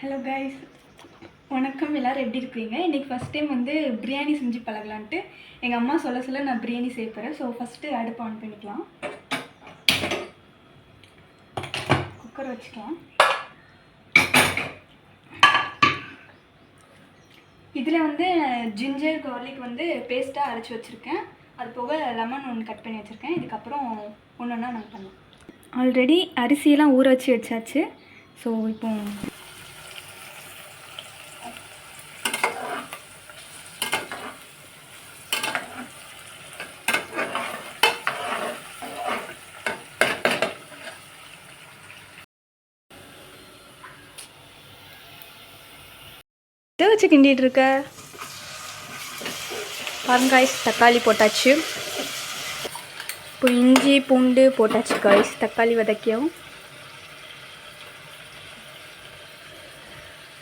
Hello guys வணக்கம். எல்லோரும் எப்படி இருக்கீங்க? இன்றைக்கி ஃபஸ்ட் டைம் வந்து பிரியாணி செஞ்சு பழகலான்ட்டு எங்கள் அம்மா சொல்ல சொல்ல நான் பிரியாணி செய்ய போகிறேன் ஸோ ஃபஸ்ட்டு அடுப்பு ஆன் பண்ணிக்கலாம். குக்கர் வச்சுக்கலாம். இதில் வந்து ஜிஞ்சர் கார்லிக் வந்து பேஸ்ட்டாக அரைச்சி வச்சுருக்கேன். அது போக லெமன் ஒன்று கட் பண்ணி வச்சுருக்கேன். இதுக்கப்புறம் ஒன்று ஒன்றா நாங்கள் பண்ணோம் ஆல்ரெடி அரிசியெல்லாம் ஊற வச்சு வச்சாச்சு. ஸோ இப்போ இதை வச்சு கிண்டிட்டு இருக்க. பாருங்காய்ஸ் தக்காளி போட்டாச்சு. இப்போ இஞ்சி பூண்டு போட்டாச்சு காய்ஸ் தக்காளி வதக்கியும்.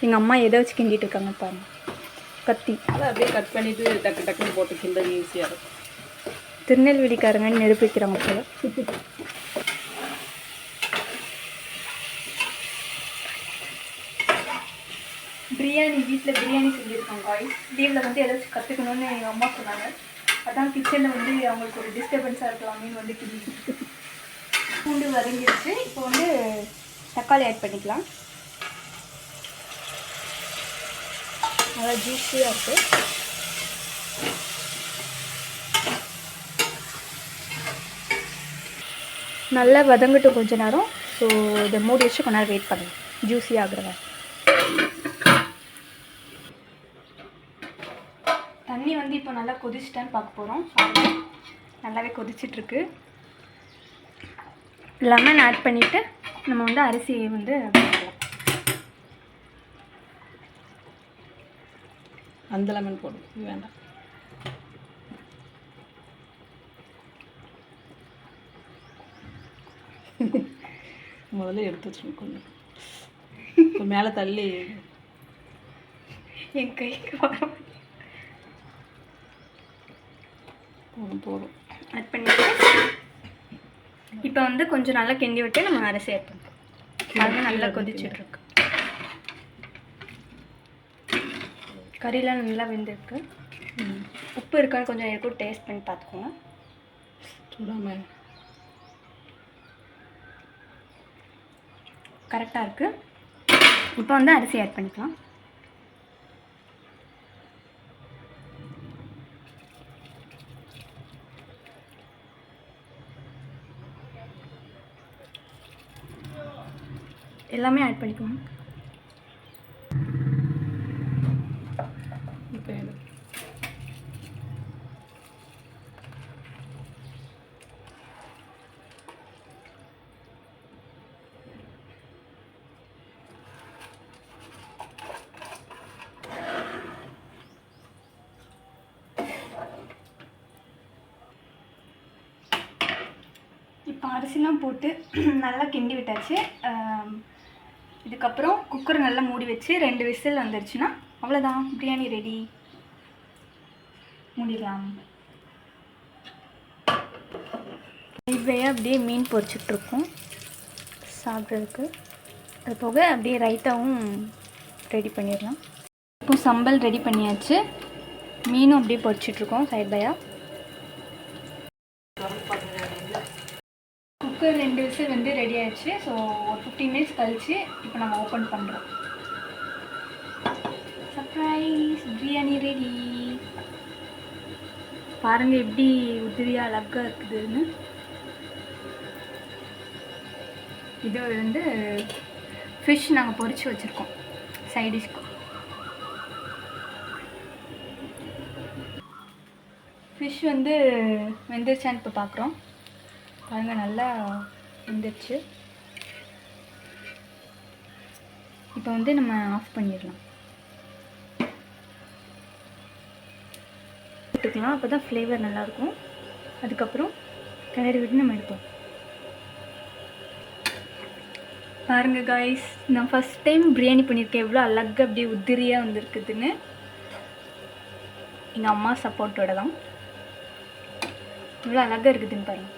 எங்கள் அம்மா எதை வச்சு கிண்டிட்டு இருக்காங்க பாருங்க. கத்தி. அதை அப்படியே கட் பண்ணிட்டு டக்கு டக்குன்னு போட்டு கிண்டது ஈஸியாக இருக்கும். திருநெல்வேலிக்காரங்க நிரூபிக்கிறாங்க போல பிரியாணி வீட்டில் பிரியாணி செஞ்சுருக்கோம் காய்ஸ் லீவில் வந்து ஏதாச்சும் கற்றுக்கணும்னு எங்கள் அம்மா சொன்னாங்க. அதான் கிச்சனில் வந்து அவங்களுக்கு ஒரு டிஸ்டர்பன்ஸாக இருக்கலாமேனு வந்து கிண்டி பூண்டு வதங்கிடுச்சு இப்போ வந்து தக்காளி ஆட் பண்ணிக்கலாம். நல்லா ஜூஸியாக இருக்குது நல்லா வதங்கட்டும் கொஞ்ச நேரம். ஸோ இதை மூடி வச்சு கொஞ்ச நேரம் வெயிட் பண்ணுங்கள் ஜூஸி தண்ணி வந்து இப்போ நல்லா கொதிச்சிட்டான்னு பார்க்க போகிறோம் நல்லாவே கொதிச்சிட்ருக்கு. லெமன் ஆட் பண்ணிவிட்டு நம்ம வந்து அரிசியை வந்து. அந்த லெமன் போடும் வேண்டாம். முதல்ல எடுத்து வச்சுருக்கோம் கொஞ்சம். இப்போ மேலே தள்ளி. என் கைக்கு வரும் போதும் போதும். ஆட் பண்ணிவிட்டு இப்போ வந்து கொஞ்சம் நல்லா கிண்டி விட்டு நம்ம அரிசி ஆட் பண்ணுறோம் அது நல்லா கொதிச்சுட்டு இருக்கு கறிலாம் நல்லா வெந்திருக்கு. உப்பு இருக்கான்னு கொஞ்சம் இருக்கும் டேஸ்ட் பண்ணி பார்த்துக்கோங்க. சுடாம. கரெக்டாக இருக்குது இப்போ வந்து அரிசி ஆட் பண்ணிக்கலாம். எல்லாமே ஆட் பண்ணிக்கோங்க. இப்போ இப்போ அரிசிலாம் போட்டு நல்லா கிண்டி விட்டாச்சு. இதுக்கப்புறம் குக்கர் நல்லா மூடி வச்சு ரெண்டு விசில் வந்துருச்சுன்னா அவ்வளோதான் பிரியாணி ரெடி மூடிடலாம். இவையே அப்படியே மீன் பொறிச்சிட்ருக்கோம் சாப்பிட்றதுக்கு. அது போக அப்படியே ரைத்தாவும் ரெடி பண்ணிடலாம். இப்போ சம்பல் ரெடி பண்ணியாச்சு. மீனும் அப்படியே பொறிச்சிட்ருக்கோம் சைட் பையாக குக்கர் ரெண்டு விசில் வந்து ரெடி ஆயிடுச்சு. ஸோ ஒரு ஃபிஃப்டீன் மினிட்ஸ் கழிச்சு இப்போ நம்ம ஓப்பன் பண்ணுறோம் சர்ப்ரைஸ் பிரியாணி ரெடி பாருங்க எப்படி உதிரியா அழகா இருக்குதுன்னு. இது வந்து ஃபிஷ் நாங்கள் பொறிச்சு வச்சுருக்கோம். சைடிஷ்க்கு ஃபிஷ் வந்து வெந்துருச்சான்னு இப்போ பார்க்குறோம் பாருங்க நல்லா வந்துடுச்சு இப்போ வந்து நம்ம ஆஃப் பண்ணிடலாம். எடுத்துக்கலாம் அப்போ தான் ஃப்ளேவர் நல்லாயிருக்கும். அதுக்கப்புறம் கிளறி விட்டு நம்ம எடுப்போம். பாருங்கள் காய்ஸ் நான் ஃபஸ்ட் டைம் பிரியாணி பண்ணியிருக்கேன். எவ்வளோ அழகாக அப்படியே உதிரியாக வந்திருக்குதுன்னு. எங்கள் அம்மா சப்போர்ட்டோட தான். இவ்வளோ அழகாக இருக்குதுன்னு பாருங்கள்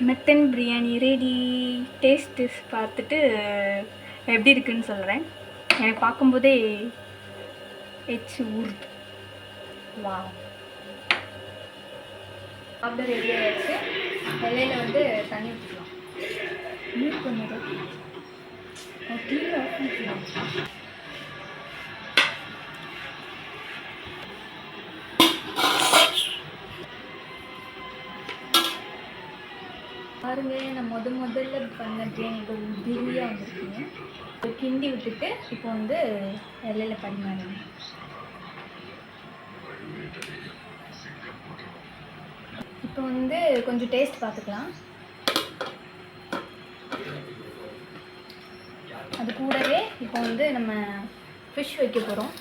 மெத்தன் பிரியாணி ரெடி டேஸ்ட்டு பார்த்துட்டு எப்படி இருக்குன்னு சொல்கிறேன் எனக்கு பார்க்கும்போதே எச்சு ஊறுது. வா சாப்பிட ரெடி ஆகிடுச்சு வெள்ளையில் வந்து தண்ணி ஊற்றிக்கலாம் மியூட் பண்ணிடு. டிவி ஆஃப் பண்ணிக்கலாம் பாருங்க நான் முத முதல்ல பண்ண எனக்கு இப்போ வந்துருக்கீங்க. கிண்டி விட்டுட்டு இப்போ வந்து இலையில பரிமாறணும் இப்போ வந்து கொஞ்சம் டேஸ்ட் பார்த்துக்கலாம். அது கூடவே இப்போ வந்து நம்ம ஃபிஷ் வைக்க போகிறோம்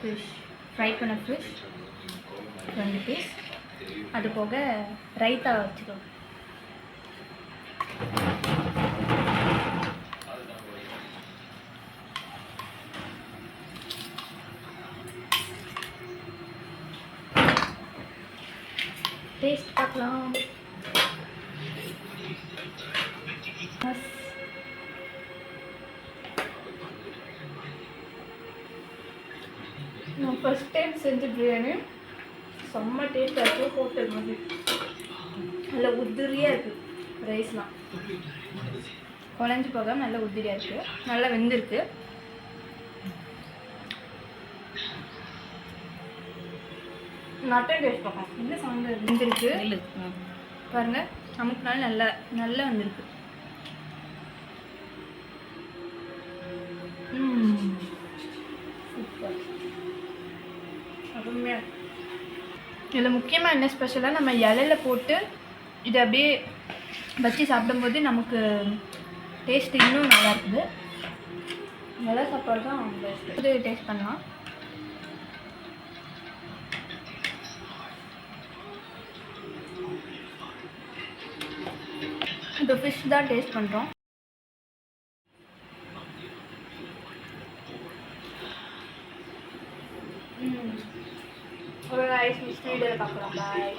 ஃபிஷ் ஃப்ரை பண்ண ஃபிஷ் ரெண்டு பீஸ் அது போக ரைத்தா வச்சுக்கலாம். டேஸ்ட் பார்க்கலாம் மஸ் நான் ஃபஸ்ட் டைம் செஞ்ச பிரியாணி செம்ம டேஸ்டாக இருக்குது ஹோட்டல் மாதிரி. நல்ல உதிரியாக இருக்குது ரைஸ்லாம் குழஞ்சி போக நல்ல உதிரியாக இருக்குது நல்லா வெந்திருக்கு. மட்டன் டேஸ்ட் பார்க்கலாம் என்ன சவுண்டு வெந்திருக்கு நெல்லு. ம். பாருங்க. அமுக்குனாலும் நல்லா நல்லா வந்திருக்கு. சூப்பர். அருமையாக இதில் முக்கியமாக என்ன ஸ்பெஷலாக நம்ம இலையில போட்டு இதை அப்படியே வச்சு சாப்பிடும்போது நமக்கு டேஸ்ட் இன்னும் நல்லா இருக்குது. நல்லா சாப்பாடு தான் பெஸ்ட்டு டேஸ்ட் பண்ணலாம். இப்போ ஃபிஷ் தான் டேஸ்ட் பண்ணுறோம் ஒரு ஐஸ் மிஸ் வீடியோவில் பார்க்கலாம் பாய்